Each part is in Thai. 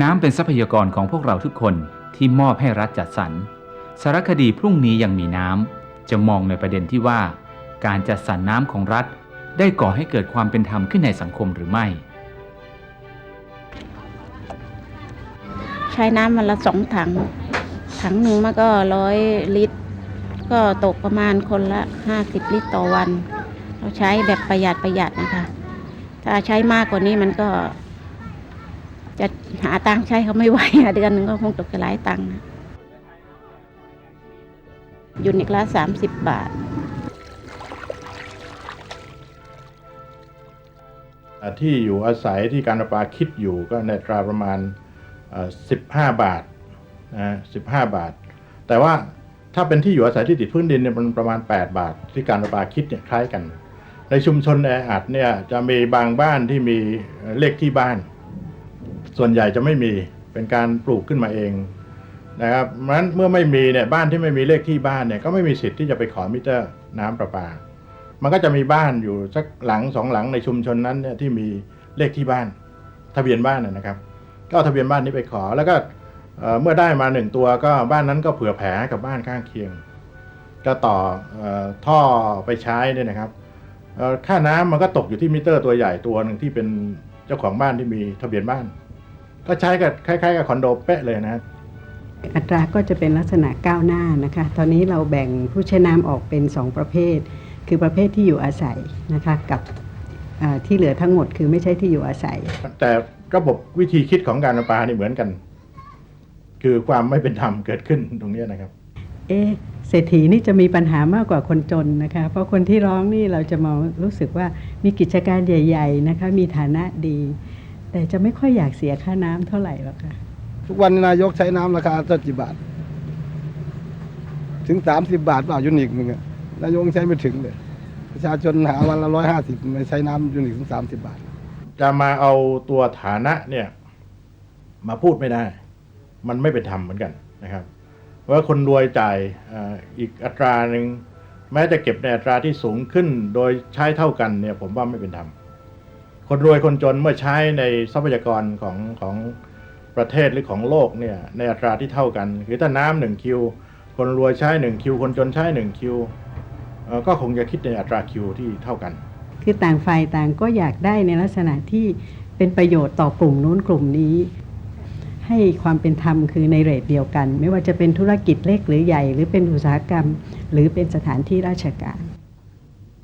น้ำเป็นทรัพยากรของพวกเราทุกคนที่มอบให้รัฐจัดสรร สารคดีพรุ่งนี้ยังมีน้ำ จะมองในประเด็นที่ว่า การจัดสรรน้ำของรัฐ ได้ก่อให้เกิดความเป็นธรรมขึ้นในสังคมหรือไม่ ใช้น้ำวันละสองถัง ถังหนึ่งมันก็ร้อยลิตร ก็ตกประมาณคนละห้าสิบลิตรต่อวัน เราใช้แบบประหยัดประหยัดนะคะ ถ้าใช้มากกว่านี้มันก็ จะหาตังค์ใช้เขาไม่ไหวเดือนหนึ่งก็คงตกจะหลายตังค์นะยูนิคละสามสิบบาท ที่อยู่อาศัยที่การประปาคิดอยู่ก็ในตราประมาณ 15 บาทนะ15บาท แต่ว่าถ้าเป็นที่อยู่อาศัยที่ติดพื้นดินเนี่ยมันประมาณ 8 บาท ที่การประปาคิดเนี่ยคล้ายกัน ในชุมชนแออัดเนี่ยจะมีบางบ้านที่มีเลขที่บ้าน ส่วนใหญ่จะไม่มีเป็นการปลูกขึ้นมาเองนะครับเพราะฉะนั้นเมื่อไม่มีเนี่ยบ้านที่ไม่มีเลขที่บ้านเนี่ยก็ไม่มีสิทธิ์ที่จะไปขอมิเตอร์น้ำประปา มันก็จะมีบ้านอยู่สักหลังสองหลังในชุมชนนั้นเนี่ยที่มีเลขที่บ้าน ทะเบียนบ้านนะนะครับ ก็เอาทะเบียนบ้านนี้ไปขอแล้วก็เมื่อได้มาหนึ่งตัวก็บ้านนั้นก็เผื่อแผ่กับบ้านข้างเคียง ก็ต่ออท่อไปใช้เนี่ยนะครับค่าน้ำมันก็ตกอยู่ที่มิเตอร์ตัวใหญ่ตัวหนึ่งที่เป็นเจ้าของบ้านที่มีทะเบียนบ้าน ก็ใช้กับคล้ายๆกับคอนโดเป๊ะเลยนะอัตราก็จะเป็นลักษณะก้าวหน้านะคะ ตอนนี้เราแบ่งผู้ใช้น้ำออกเป็น 2 ประเภท คือประเภทที่อยู่อาศัยนะคะกับอ่าที่เหลือทั้งหมดคือไม่ใช่ที่อยู่อาศัย แต่ระบบวิธีคิดของการประปานี่เหมือนกัน คือความไม่เป็นธรรมเกิดขึ้นตรงเนี้ยนะครับ เอ๊ะเศรษฐีนี่จะมีปัญหามากกว่าคนจนนะคะ เพราะคนที่ร้องนี่เราจะมองรู้สึกว่ามีกิจการใหญ่ ๆนะคะ มีฐานะดี แต่จะไม่ค่อยอยากเสียค่าน้ำเท่าไหร่หรอกค่ะ ทุกวันนี้นายกใช้น้ำราคาสักกี่บาท ถึงสามสิบบาทเปล่ายูนิคหนึ่งอะนายกใช้ไม่ถึงเลย ประชาชนหาวันละร้อยห้าสิบไม่ใช้น้ำยูนิคถึงสามสิบบาท จะมาเอาตัวฐานะเนี่ย มาพูดไม่ได้ มันไม่เป็นธรรมเหมือนกันนะครับเพราะว่าคนรวยจ่ายเอ่ออีกอัตราหนึ่งแม้จะเก็บในอัตราที่สูงขึ้นโดยใช้เท่ากันเนี่ย ผมว่าไม่เป็นธรรม คนรวยคนจนเมื่อใช้ในทรัพยากรของของประเทศหรือของโลกเนี่ยในอัตราที่เท่ากัน คือถ้าน้ำหนึ่งคิว คนรวยใช้หนึ่งคิว คนจนใช้หนึ่งคิวก็คงจะคิดในอัตราคิวที่เท่ากัน คือต่างฝ่ายต่างก็อยากได้ในลักษณะที่เป็นประโยชน์ต่อกลุ่มนู้นกลุ่มนี้ ให้ความเป็นธรรมคือในเรทเดียวกัน ไม่ว่าจะเป็นธุรกิจเล็กหรือใหญ่ หรือเป็นอุตสาหกรรม หรือเป็นสถานที่ราชการ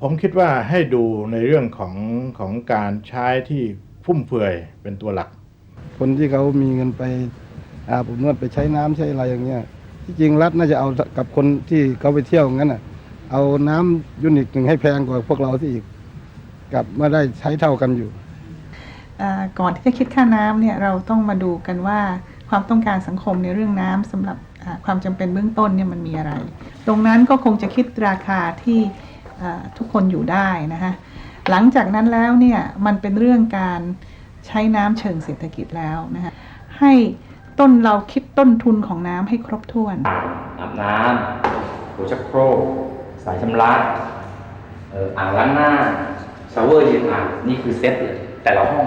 ผมคิดว่าให้ดูในเรื่องของของการใช้ที่ฟุ่มเฟือยเป็นตัวหลัก คนที่เขามีเงินไปอาบอบนวดไปใช้น้ำใช้อะไรอย่างเงี้ยที่จริงรัฐน่าจะเอากับคนที่เขาไปเที่ยวงั้นอะเอาน้ำยูนิคหนึ่งให้แพงกว่าพวกเราที่อีกกลับมาได้ใช้เท่ากันอยู่อ่าก่อนที่จะคิดค่าน้ำเนี่ยเราต้องมาดูกันว่าความต้องการสังคมในเรื่องน้ำสำหรับอ่าความจำเป็นเบื้องต้นเนี่ยมันมีอะไร ตรงนั้นก็คงจะคิดราคาที่อ่า ทุกคนอยู่ได้นะคะหลังจากนั้นแล้วเนี่ยมันเป็นเรื่องการใช้น้ำเชิงเศรษฐกิจแล้วนะคะให้ต้นเราคิดต้นทุนของน้ำให้ครบถ้วนอาบน้ำโถชักโครกสายชำระเอ่ออ่างล้างหน้าชาวเวอร์เย็นอ่างนี่คือเซ็ตเลยแต่ละห้อง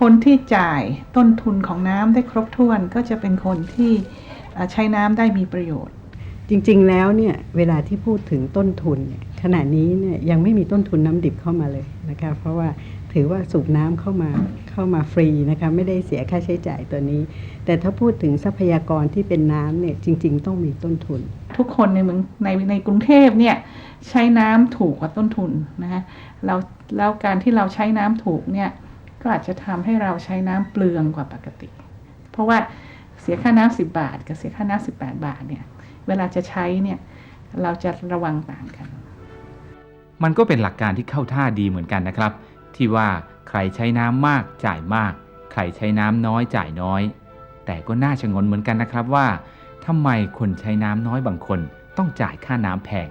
คนที่จ่ายต้นทุนของน้ำได้ครบถ้วนก็จะเป็นคนที่อ่าใช้น้ำได้มีประโยชน์ จริงๆแล้วเนี่ยเวลาที่พูดถึงต้นทุนเนี่ยขณะนี้เนี่ยยังไม่มีต้นทุนน้ำดิบเข้ามาเลยนะคะเพราะว่าถือว่าสูบน้ำเข้ามาเข้ามาฟรีนะคะไม่ได้เสียค่าใช้จ่ายตัวนี้ แต่ถ้าพูดถึงทรัพยากรที่เป็นน้ำเนี่ยจริง ๆ ต้องมีต้นทุน ทุกคนในเมืองในในกรุงเทพเนี่ยใช้น้ำถูกกว่าต้นทุนนะคะแล้วแล้วการที่เราใช้น้ำถูกเนี่ยก็อาจจะทำให้เราใช้น้ำเปลืองกว่าปกติ เพราะว่าเสียค่าน้ำสิบบาท กับเสียค่าน้ำสิบแปดบาทเนี่ย เวลาจะใช้เนี่ยเราจะระวังต่างกัน มันก็เป็นหลักการที่เข้าท่าดีเหมือนกันนะครับ ที่ว่าใครใช้น้ำมากจ่ายมาก ใครใช้น้ำน้อยจ่ายน้อย แต่ก็น่าชงนเหมือนกันนะครับว่าทำไมคนใช้น้ำน้อยบางคนต้องจ่ายค่าน้ำแพง